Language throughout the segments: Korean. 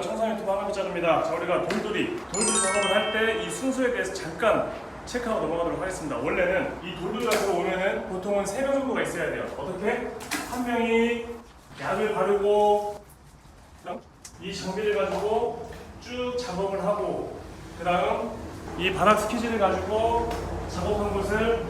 청산 유튜브 한국자입니다. 자 우리가 돌돌이 돌돌이 작업을 할 때 이 순서에 대해서 잠깐 체크하고 넘어가도록 하겠습니다. 원래는 이 돌돌이 가지고 오면은 보통은 세명 정도가 있어야 돼요. 어떻게? 한 명이 약을 바르고 이 장비를 가지고 쭉 작업을 하고 그 다음 이 바닥 스키지를 가지고 작업한 곳을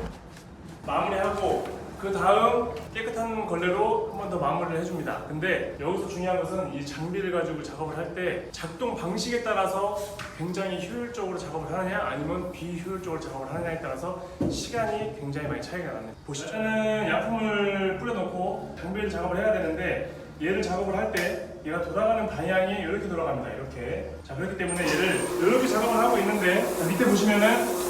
그 다음 깨끗한 걸레로 한 번 더 마무리를 해줍니다. 근데 여기서 중요한 것은 이 장비를 가지고 작업을 할 때 작동 방식에 따라서 굉장히 효율적으로 작업을 하느냐 아니면 비효율적으로 작업을 하느냐에 따라서 시간이 굉장히 많이 차이가 나는 보시죠. 저는 약품을 뿌려놓고 장비를 작업을 해야 되는데 얘를 작업을 할 때 얘가 돌아가는 방향이 이렇게 돌아갑니다. 이렇게. 자 그렇기 때문에 얘를 이렇게 작업을 하고 있는데 자, 밑에 보시면은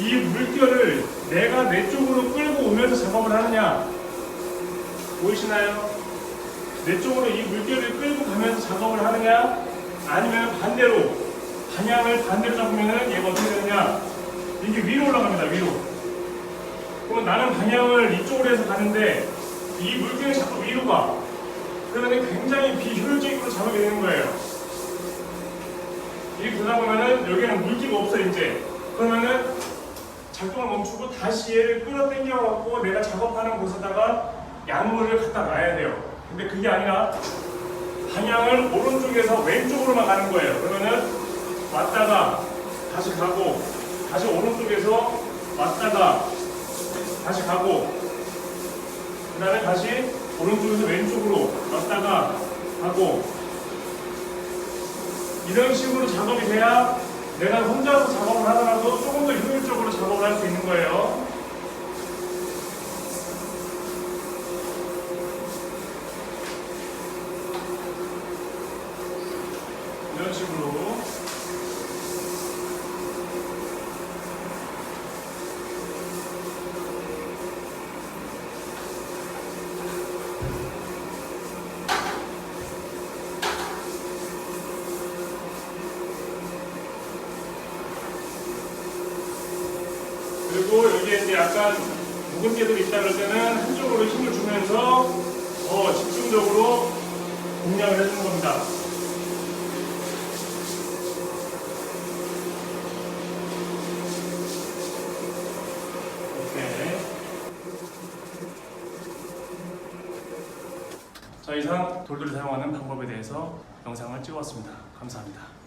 이 물결을 내가 내 쪽으로 끌고 오면서 작업을 하느냐? 보이시나요? 내 쪽으로 이 물결을 끌고 가면서 작업을 하느냐? 아니면 반대로 방향을 반대로 잡으면은 얘가 어떻게 되느냐? 이게 위로 올라갑니다 위로. 그러면 나는 방향을 이쪽으로 해서 가는데 이 물결이 자꾸 위로 가. 그러면 굉장히 비효율적으로 작업이 되는 거예요. 이렇게 되다 보면은 여기는 물기가 없어 이제. 그러면은 작동을 멈추고 다시 얘를 끌어당겨 갖고 내가 작업하는 곳에다가 약물을 갖다 놔야 돼요. 근데 그게 아니라 방향을 오른쪽에서 왼쪽으로만 가는 거예요. 그러면은 왔다가 다시 가고 다시 오른쪽에서 왔다가 다시 가고 그 다음에 다시 오른쪽에서 왼쪽으로 왔다가 가고 이런 식으로 작업이 돼야 내가 혼자서 작업을 하더라도 조금 더 효율적으로 작업을 할 수 있는 거예요. 이런 식으로 그리고 여기에 이제 약간 묵은 게들이 있다 그럴 때는 한쪽으로 힘을 주면서 더 집중적으로 공략을 해주는 겁니다. 이렇게. 자 이상 돌돌이 사용하는 방법에 대해서 영상을 찍었습니다. 감사합니다.